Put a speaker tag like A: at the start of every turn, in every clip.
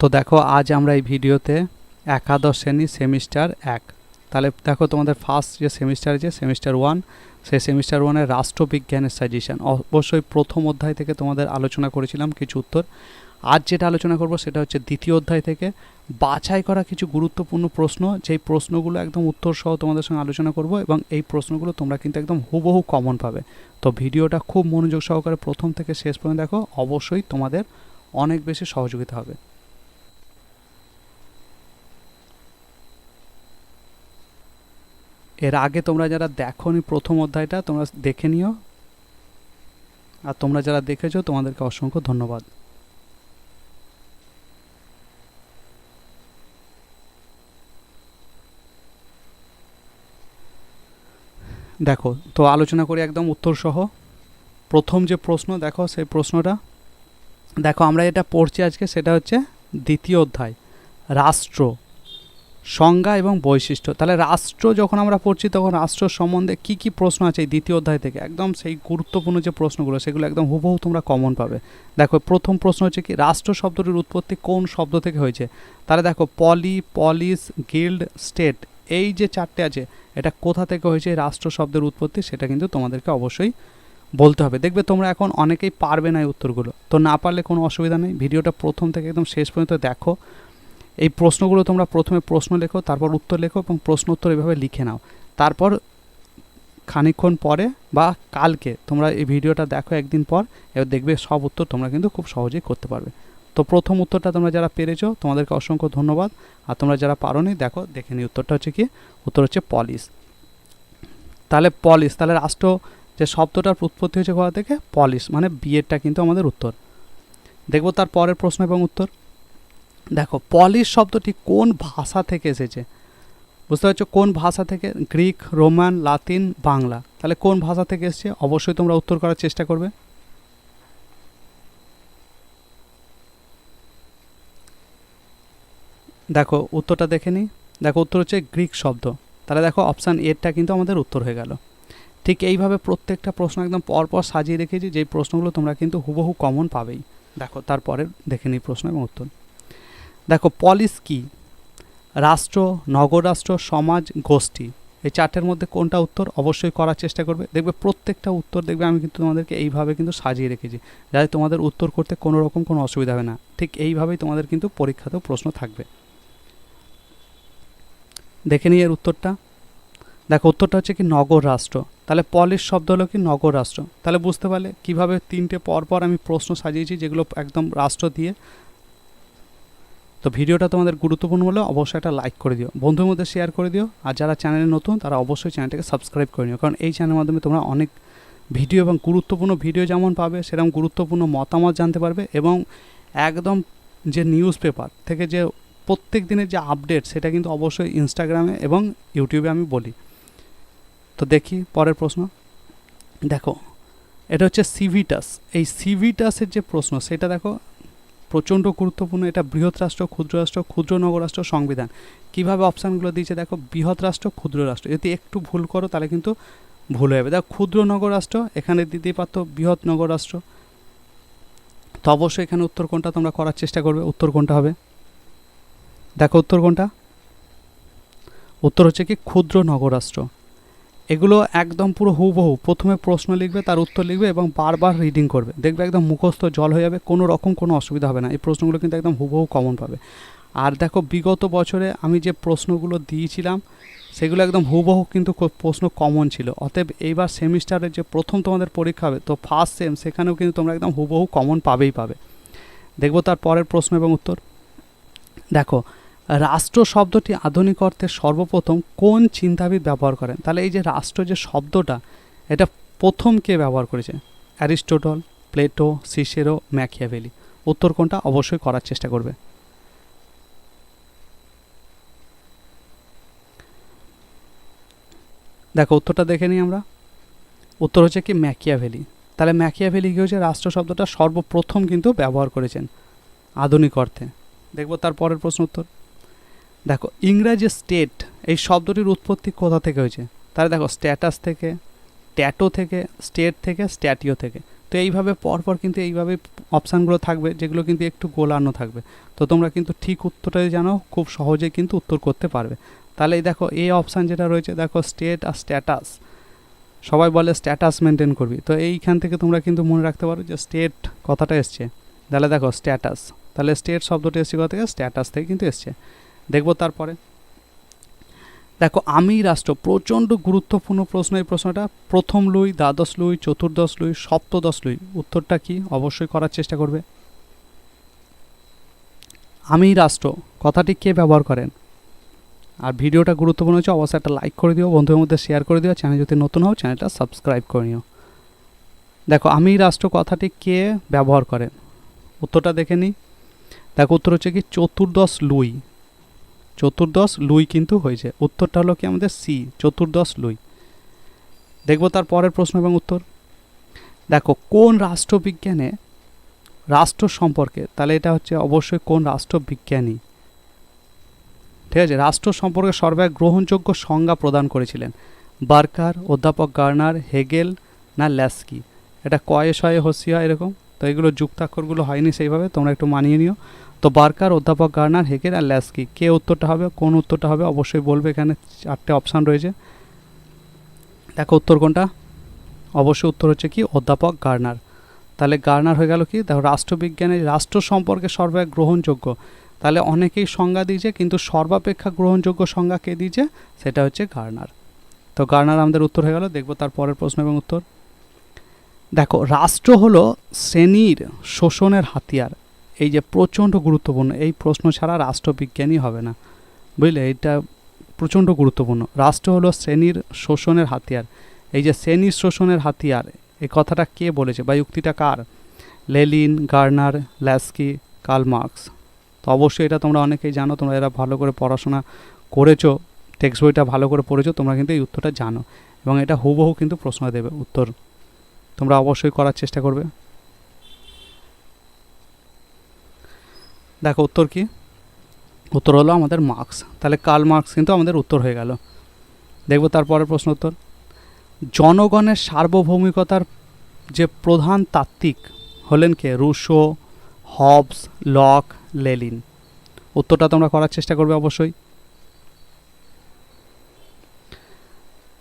A: তো দেখো, আজ আমরা এই ভিডিওতে একাদশ শ্রেণি সেমিস্টার এক। তাহলে দেখো তোমাদের ফার্স্ট যে সেমিস্টার যে সেমিস্টার ওয়ান সেই সেমিস্টার ওয়ানের রাষ্ট্রবিজ্ঞানের সাজেশন অবশ্যই প্রথম অধ্যায় থেকে তোমাদের আলোচনা করেছিলাম কিছু উত্তর। আজ যেটা আলোচনা করব সেটা হচ্ছে দ্বিতীয় অধ্যায় থেকে বাছাই করা কিছু গুরুত্বপূর্ণ প্রশ্ন। যেই প্রশ্নগুলো একদম উত্তর সহ তোমাদের সঙ্গে আলোচনা করব এবং এই প্রশ্নগুলো তোমরা কিন্তু একদম হুবহু কমন পাবে। তো ভিডিওটা খুব মনোযোগ সহকারে প্রথম থেকে শেষ পর্যন্ত দেখো। অবশ্যই তোমাদের অনেক বেশি সহযোগিতা হবে। এর আগে তোমরা যারা দেখোনি প্রথম অধ্যায়টা, তোমরা দেখে নিও। আর তোমরা যারা দেখেছ, তোমাদেরকে অসংখ্য ধন্যবাদ। দেখো, তো আলোচনা করি একদম উত্তর সহ প্রথম যে প্রশ্ন, দেখো সেই প্রশ্নটা। দেখো, আমরা এটা পড়ছি আজকে, সেটা হচ্ছে দ্বিতীয় অধ্যায়, রাষ্ট্র। সংজ্ঞা এবং বৈশিষ্ট্য। তাহলে রাষ্ট্র যখন আমরা পড়ছি, তখন রাষ্ট্র সম্বন্ধে কি কি প্রশ্ন আছে এই দ্বিতীয় অধ্যায় থেকে? একদম সেই গুরুত্বপূর্ণ যে প্রশ্নগুলো, সেগুলো একদম হুবহু তোমরা কমন পাবে। দেখো, প্রথম প্রশ্ন হচ্ছে কি, রাষ্ট্র শব্দটির উৎপত্তি কোন শব্দ থেকে হয়েছে? তাহলে দেখো, পলি, পলিস, গিল্ড, স্টেট, এই যে চারটে আছে, এটা কোথা থেকে হয়েছে? রাষ্ট্র শব্দের উৎপত্তি, সেটা কিন্তু তোমাদেরকে অবশ্যই বলতে হবে। দেখবে তোমরা এখন অনেকেই পারবে না এই উত্তরগুলো। তো না পারলে কোনো অসুবিধা নেই। ভিডিওটা প্রথম থেকে একদম শেষ পর্যন্ত দেখো। এই প্রশ্নগুলো তোমরা প্রথমে প্রশ্ন লেখো, তারপর উত্তর লেখো এবং প্রশ্ন উত্তর এভাবে লিখে নাও। তারপর খানিকক্ষণ পরে বা কালকে তোমরা এই ভিডিওটা দেখো একদিন পর, এবার দেখবে সব উত্তর তোমরা কিন্তু খুব সহজেই করতে পারবে। তো প্রথম উত্তরটা তোমরা যারা পেরেছ, তোমাদেরকে অসংখ্য ধন্যবাদ। আর তোমরা যারা পারোনি, দেখো, দেখে নি উত্তরটা হচ্ছে কি? উত্তর হচ্ছে পলিশ। তাহলে পলিশ, তাহলে রাষ্ট্র যে শব্দটার উৎপত্তি হয়েছে কোথা থেকে? পলিশ মানে বিয়েরটা কিন্তু আমাদের উত্তর। দেখব তার পরের প্রশ্ন এবং উত্তর। দেখো পলিশ শব্দটি কোন ভাষা থেকে এসেছে? বুঝতে পারছ? কোন ভাষা থেকে? Greek Roman Latin Bangla. তাহলে কোন ভাষা থেকে এসেছে? অবশ্যই তোমরা উত্তর করার চেষ্টা করবে। দেখো, উত্তরটা দেখে নিই দেখো, উত্তর হচ্ছে গ্রিক শব্দ। তাহলে দেখো অপশান এরটা কিন্তু আমাদের উত্তর হয়ে গেল। ঠিক এইভাবে প্রত্যেকটা প্রশ্ন একদম পরপর সাজিয়ে রেখেছি। যেই প্রশ্নগুলো তোমরা কিন্তু হুবহু কমন পাবেই। দেখো, তারপরে দেখে নিই প্রশ্ন এবং উত্তর। দেখো পলিস কি? রাষ্ট্র নগররাষ্ট্র সমাজ, গোষ্ঠী। এই চারটের মধ্যে কোনটা উত্তর? অবশ্যই করার চেষ্টা করবে। দেখবে প্রত্যেকটা উত্তর দেখবে, আমি কিন্তু তোমাদেরকে এইভাবে কিন্তু সাজিয়ে রেখেছি। যাতে তোমাদের উত্তর করতে কোনো রকম কোনো অসুবিধা হবে না। ঠিক এইভাবেই তোমাদের কিন্তু পরীক্ষাতেও প্রশ্ন থাকবে। দেখে নিই এর উত্তরটা। দেখো, উত্তরটা হচ্ছে কি নগর রাষ্ট্র। তাহলে পলিশ শব্দ হলো কি নগর রাষ্ট্র। তাহলে বুঝতে পারলে কীভাবে তিনটে পর পর আমি প্রশ্ন সাজিয়েছি যেগুলো একদম রাষ্ট্র দিয়ে তো ভিডিওটা তোমাদের গুরুত্বপূর্ণ হলে অবশ্যই একটা লাইক করে দিও। বন্ধুর মধ্যে শেয়ার করে দিও। আর যারা চ্যানেলে নতুন, তারা অবশ্যই চ্যানেলটাকে সাবস্ক্রাইব করে নিও। কারণ এই চ্যানেলের মাধ্যমে তোমরা অনেক ভিডিও এবং গুরুত্বপূর্ণ ভিডিও যেমন পাবে, সেরকম গুরুত্বপূর্ণ মতামত জানতে পারবে এবং একদম যে নিউজ পেপার থেকে যে প্রত্যেক দিনের যে আপডেট সেটা কিন্তু অবশ্যই ইনস্টাগ্রামে এবং ইউটিউবে আমি বলি। তো দেখি পরের প্রশ্ন। দেখো, এটা হচ্ছে সিভিটাস এই সিভিটাসের যে প্রশ্ন, সেটা দেখো প্রচণ্ড গুরুত্বপূর্ণ। এটা বৃহৎ রাষ্ট্র, ক্ষুদ্র রাষ্ট্র, ক্ষুদ্র নগরাষ্ট্র সংবিধান। কীভাবে অপশানগুলো দিয়েছে? দেখো, বৃহৎ রাষ্ট্র, ক্ষুদ্র রাষ্ট্র। যদি একটু ভুল করো, তাহলে কিন্তু ভুল হয়ে যাবে। দেখো, ক্ষুদ্র নগর রাষ্ট্র, এখানে দিতেই পারতো বৃহৎ নগর রাষ্ট্র। তো অবশ্যই এখানে উত্তর কোনটা তোমরা করার চেষ্টা করবে? উত্তর কোনটা হবে? দেখো উত্তর কোনটা? উত্তর হচ্ছে কি, ক্ষুদ্র নগর রাষ্ট্র। এগুলো একদম পুরো হুবহু। প্রথমে প্রশ্ন লিখবে, তার উত্তর লিখবে এবং বারবার রিডিং করবে। দেখবে একদম মুখস্থ জল হয়ে যাবে, কোনো রকম কোনো অসুবিধা হবে না। এই প্রশ্নগুলো কিন্তু একদম হুবহু কমন পাবে। আর দেখো, বিগত বছরে আমি যে প্রশ্নগুলো দিয়েছিলাম, সেগুলো একদম হুবহু কিন্তু প্রশ্ন কমন ছিল। অতএব এইবার সেমিস্টারের যে প্রথম তোমাদের পরীক্ষা হবে, তো ফার্স্ট সেম সেখানেও কিন্তু তোমরা একদম হুবহু কমন পাবেই পাবে। দেখব তার পরের প্রশ্ন এবং উত্তর। দেখো রাষ্ট্র শব্দটি আধুনিক অর্থে সর্বপ্রথম কোন চিন্তাবিদ ব্যবহার করেন? তাহলে এই যে রাষ্ট্র যে শব্দটা, এটা প্রথম কে ব্যবহার করেছে? Aristotle, Plato, Cicero, Machiavelli. উত্তর কোনটা? অবশ্যই করার চেষ্টা করবে। দেখো, উত্তরটা দেখে নিই আমরা। উত্তর হচ্ছে কি? ম্যাকিয়াভেলি। তাহলে ম্যাকিয়াভেলি কী হচ্ছে রাষ্ট্র শব্দটা সর্বপ্রথম কিন্তু ব্যবহার করেছেন আধুনিক অর্থে। দেখব তার পরের প্রশ্ন উত্তর। দেখো, ইংরাজি স্টেট এই শব্দটির উৎপত্তি কোথা থেকে হয়েছে? তাহলে দেখো স্ট্যাটাস থেকে ট্যাটো থেকে স্টেট থেকে স্ট্যাটিও থেকে। তো এইভাবে পরপর কিন্তু এইভাবে অপশানগুলো থাকবে, যেগুলো কিন্তু একটু গোলানো থাকবে। তো তোমরা কিন্তু ঠিক উত্তরটাই জানো, খুব সহজেই কিন্তু উত্তর করতে পারবে। তাহলে এই দেখো, এই অপশান যেটা রয়েছে, দেখো স্টেট আর স্ট্যাটাস সবাই বলে স্ট্যাটাস মেনটেন করবি। তো এইখান থেকে তোমরা কিন্তু মনে রাখতে পারো যে স্টেট কথাটা এসছে। তাহলে দেখো স্ট্যাটাস তাহলে স্টেট শব্দটা এসছে কথা থেকে? স্ট্যাটাস থেকে কিন্তু এসছে। দেখব তারপরে। দেখো, আমি রাষ্ট্র, প্রচণ্ড গুরুত্বপূর্ণ প্রশ্ন, এই প্রশ্নটা। প্রথম লুই, দ্বাদশ লুই, চতুর্দশ লুই, সপ্তদশ লুই। উত্তরটা কি? অবশ্যই করার চেষ্টা করবে। আমি রাষ্ট্র, কথাটি কে ব্যবহার করেন? আর ভিডিওটা গুরুত্বপূর্ণ হচ্ছে, অবশ্যই একটা লাইক করে দিও, বন্ধুদের মধ্যে শেয়ার করে দিও। চ্যানেল যদি নতুন হও চ্যানেলটা সাবস্ক্রাইব করে নিও। দেখো, আমি রাষ্ট্র, কথাটি কে ব্যবহার করেন? উত্তরটা দেখে নিই দেখো, উত্তর হচ্ছে কি, চতুর্দশ লুই। চতুর্দশ লুই কিন্তু হয়েছে। উত্তরটা হলো কি আমাদের সি, চতুর্দশ লুই। দেখব তার পরের প্রশ্ন এবং উত্তর। দেখো, কোন রাষ্ট্রবিজ্ঞানে রাষ্ট্র সম্পর্কে, তাহলে এটা হচ্ছে অবশ্যই কোন রাষ্ট্রবিজ্ঞানী? ঠিক আছে, রাষ্ট্র সম্পর্কে সর্বাধিক গ্রহণযোগ্য সংজ্ঞা প্রদান করেছিলেন। বার্কার, অধ্যাপক গার্নার, হেগেল না ল্যাস্কি? এটা কয়ে শয়ে হয় এরকম? তো এগুলো যুক্তাক্ষরগুলো হয়নি সেইভাবে, তোমরা একটু মানিয়ে নিও। তো বার্কার অধ্যাপক গার্নার হেগেল আর ল্যাস্কি, কে উত্তরটা হবে, কোন উত্তরটা হবে অবশ্যই বলবে, এখানে চারটে অপশান রয়েছে। দেখো উত্তর কোনটা? অবশ্যই উত্তর হচ্ছে কি, অধ্যাপক গার্নার। তাহলে গার্নার হয়ে গেল কি? দেখো রাষ্ট্রবিজ্ঞানের রাষ্ট্র সম্পর্কে সর্বাধিক গ্রহণযোগ্য। তাহলে অনেকেই সংজ্ঞা দিয়েছে, কিন্তু সর্বাপেক্ষা গ্রহণযোগ্য সংজ্ঞা কে দিয়েছে? সেটা হচ্ছে গার্নার। তো গার্নার আমাদের উত্তর হয়ে গেল, দেখব তার পরের প্রশ্ন এবং উত্তর। দেখো, রাষ্ট্র হলো শ্রেণির শোষণের হাতিয়ার। এই যে প্রচণ্ড গুরুত্বপূর্ণ, এই প্রশ্ন ছাড়া রাষ্ট্রবিজ্ঞানী হবে না। বুঝলে? এটা প্রচণ্ড গুরুত্বপূর্ণ। রাষ্ট্র হলো শ্রেণির শোষণের হাতিয়ার। এই যে শ্রেণির শোষণের হাতিয়ার, এই কথাটা কে বলেছে বা যুক্তিটা কার? Lenin, Garner, Laski, Karl Marx. তো অবশ্যই এটা তোমরা অনেকেই জানো, তোমরা এরা ভালো করে পড়াশোনা করেছ, টেক্সট বইটা ভালো করে পড়েছো, তোমরা কিন্তু এই উত্তরটা জানো। এবং এটা হুবহু কিন্তু প্রশ্ন দেবে উত্তর। তোমরা অবশ্যই করার চেষ্টা করবে। দেখো, উত্তর কি? উত্তর হলো আমাদের মার্কস তাহলে কার্ল মার্কস কিন্তু আমাদের উত্তর হয়ে গেল। দেখব তারপরের প্রশ্ন উত্তর। জনগণের সার্বভৌমিকতার যে প্রধান তাত্ত্বিক হলেন কে? রুশো, হবস, লক লেলিন উত্তরটা তোমরা করার চেষ্টা করবে অবশ্যই।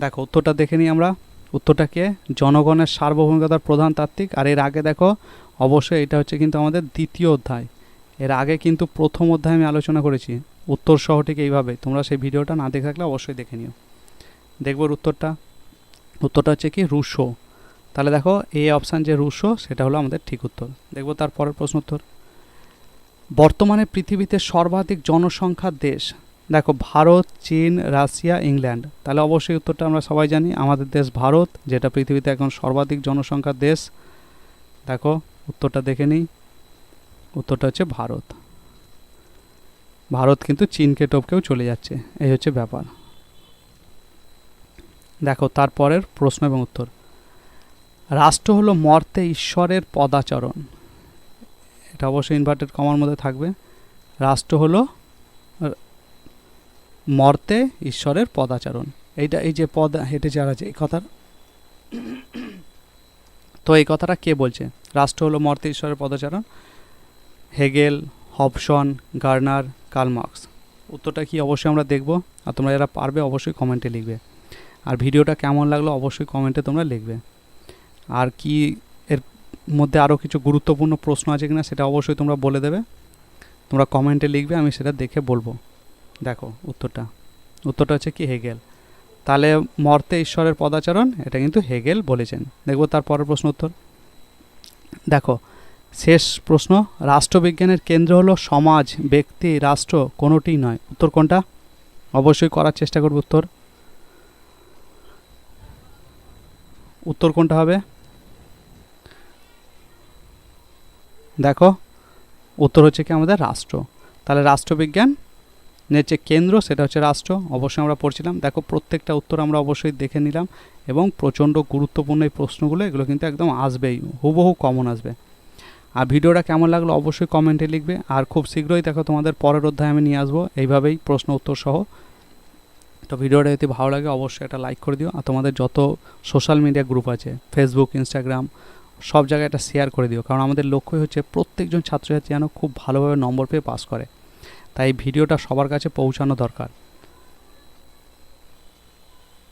A: দেখো, উত্তরটা দেখে নিই আমরা। উত্তরটা কে জনগণের সার্বভৌমিকতার প্রধান তাত্ত্বিক। আর এর আগে দেখো, অবশ্যই এটা হচ্ছে কিন্তু আমাদের দ্বিতীয় অধ্যায়। এর আগে কিন্তু প্রথম অধ্যায়ে আমি আলোচনা করেছি। উত্তর সহ ঠিক এইভাবে। তোমরা সেই ভিডিওটা না দেখে থাকলে অবশ্যই দেখে নিও। দেখব উত্তরটা। উত্তরটা হচ্ছে কি, রুশো। তাহলে দেখো এই অপশান যে রুশো, সেটা হলো আমাদের ঠিক উত্তর। দেখব তার পরের প্রশ্ন উত্তর। বর্তমানে পৃথিবীতে সর্বাধিক জনসংখ্যার দেশ দেখো, ভারত, চীন, রাশিয়া, ইংল্যান্ড। তাহলে অবশ্যই উত্তরটা আমরা সবাই জানি, আমাদের দেশ ভারত, যেটা পৃথিবীতে এখন সর্বাধিক জনসংখ্যার দেশ। দেখো, উত্তরটা দেখে নিই। উত্তরটা হচ্ছে ভারত। ভারত কিন্তু চীনকে টপকেও চলে যাচ্ছে, এই হচ্ছে ব্যাপার। দেখো, তারপরের প্রশ্ন এবং উত্তর। রাষ্ট্র হলো মর্তে ঈশ্বরের পদাচরণ। এটা অবশ্যই ইনভার্টেড কমার মধ্যে থাকবে। রাষ্ট্র হলো মর্তে ঈশ্বরের পদাচরণ। এইটা, এই যে পদ, হেঁটে যারা আছে, এই কথার। তো এই কথাটা কে বলছে? রাষ্ট্র হলো মর্তে ঈশ্বরের পদাচরণ। Hegel, Hobson, Garner Karl Marx উত্তরটা কি অবশ্যই আমরা দেখব, আর তোমরা যারা পারবে অবশ্যই কমেন্টে লিখবে। আর ভিডিওটা কেমন লাগল অবশ্যই কমেন্টে তোমরা লিখবে। আর কি এর মধ্যে আরও কিছু গুরুত্বপূর্ণ প্রশ্ন আছে কিনা সেটা অবশ্যই তোমরা বলে দেবে। তোমরা কমেন্টে লিখবে, আমি সেটা দেখে বলব। দেখো উত্তরটা। উত্তরটা হচ্ছে কি হেগেল। তাহলে মর্তে ঈশ্বরের পদাচরণ, এটা কিন্তু হেগেল বলেছেন। দেখব তার পরের প্রশ্ন উত্তর। দেখো, শেষ প্রশ্ন, রাষ্ট্রবিজ্ঞানের কেন্দ্র হলো সমাজ, ব্যক্তি, রাষ্ট্র, কোনোটিই নয়। উত্তর কোনটা? অবশ্যই করার চেষ্টা করবে উত্তর। উত্তর কোনটা হবে? দেখো, উত্তর হচ্ছে কি আমাদের রাষ্ট্র। তাহলে রাষ্ট্রবিজ্ঞান যে কেন্দ্র সেটা হচ্ছে রাষ্ট্র, অবশ্যই আমরা পড়ছিলাম। দেখো প্রত্যেকটা উত্তর আমরা অবশ্যই দেখে নিলাম এবং প্রচণ্ড গুরুত্বপূর্ণ এই প্রশ্নগুলো, এগুলো কিন্তু একদম আসবেই, হুবহু কমন আসবে। আর ভিডিওটা কেমন লাগল অবশ্যই কমেন্টে লিখবে। আর খুব শীঘ্রই দেখো তোমাদের পরের অধ্যায় আমি নিয়ে আসব, এইভাবেই প্রশ্ন উত্তর সহ। তো ভিডিওটা যদি ভালো লাগে অবশ্যই একটা লাইক করে দিও। আর তোমাদের যত সোশ্যাল মিডিয়া গ্রুপ আছে, ফেসবুক, ইনস্টাগ্রাম, সব জায়গায় এটা শেয়ার করে দিও। কারণ আমাদের লক্ষ্যই হচ্ছে প্রত্যেকজন ছাত্রছাত্রী যেন খুব ভালোভাবে নম্বর পেয়ে পাস করে। তাই ভিডিওটা সবার কাছে পৌঁছানো দরকার।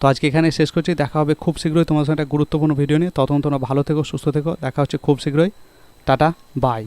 A: তো আজকে এখানে শেষ করছি। দেখা হবে খুব শীঘ্রই তোমার সঙ্গে একটা গুরুত্বপূর্ণ ভিডিও নিয়ে। ততক্ষণ তোমরা ভালো থেকো, সুস্থ থেকো। দেখা হচ্ছে খুব শীঘ্রই। Tata, bye.